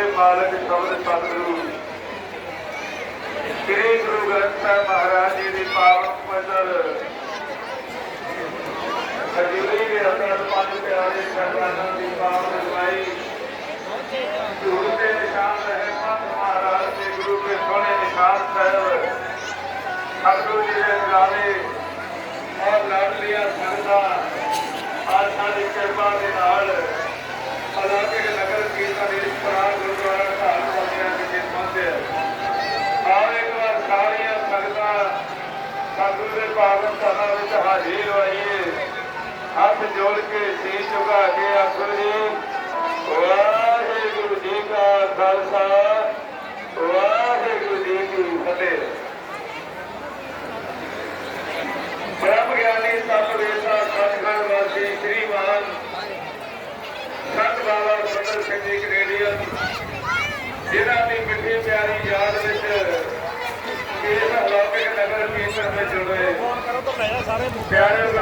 ਦੇ ਮਾਲਕ ਸ਼ਬਦ ਸਤਿਗੁਰੂ। ਸ੍ਰੀ ਗੁਰੂ ਗ੍ਰੰਥ ਸਾਹਿਬ ਮਹਾਰਾਜ ਜੀ ਦੀ ਪਾਵਨ ਪਵਿੱਤਰ ਹਜੂਰੀ ਦੇ ਅੰਦਰ ਪੰਜ ਪਿਆਰੇ ਸਰਦਾਰਾਂ ਦੀ ਪਾਵਨ ਰਵਾਈ ਗੁਰੂ ਦੇ ਨਿਸ਼ਾਨ ਰਹੇ ਪੰਜ ਮਹਾਰਾਜ ਦੇ ਗੁਰੂ ਦੇ ਸੋਹਣੇ ਨਿਸ਼ਾਨ ਸਾਹਿਬ। ਸਤਿਗੁਰੂ ਜੀ ਦੇ ਨਾਲੇ ਔਰ ਲਾਡਲੀਆਂ ਸੰਗਤਾਂ, ਆਸਾ ਦੀ ਕਿਰਪਾ ਦੇ ਨਾਲ ਅਲੌਕਿਕ ਸਤਿਗੁਰੂ ਦੇ ਪਾਵਨ ਧਾਮਾਂ ਵਿੱਚ ਹਾਜ਼ਰੀ ਲਵਾਈਏ ਹੱਥ ਜੋੜ ਕੇ ਸੀਸ ਝੁਕਾ ਕੇ ਆਖੋ ਜੀ, ਵਾਹਿਗੁਰੂ ਜੀ ਕਾ ਖਾਲਸਾ, ਵਾਹਿਗੁਰੂ ਜੀ ਕੀ ਫਤਿਹ। ਬ੍ਰਹਮ ਗਿਆਨੀ ਸਤ ਵੇਤਾ ਸਤਿਗੁਰ ਵਾਸੀ ਸ੍ਰੀਮਾਨ ਸਤ ਬਾਬਾ ਸੁੰਦਰ ਸਿੰਘ ਜੀ ਕੈਨੇਡੀਅਨ ਜਿਨ੍ਹਾਂ ਦੀ ਮਿੱਠੀ ਪਿਆਰੀ ਯਾਦ ਵਿੱਚ ਇਸ ਅਲੌਕਿਕ ਨਗਰ ਕੀਰਤਨ ਵਿੱਚ ਜੁੜੇ ਕਰੋ ਤਾਂ ਲੈ ਜਾ ਸਾਰੇ ਪਿਆਰੇ ਗੁਰਬਾਣੀ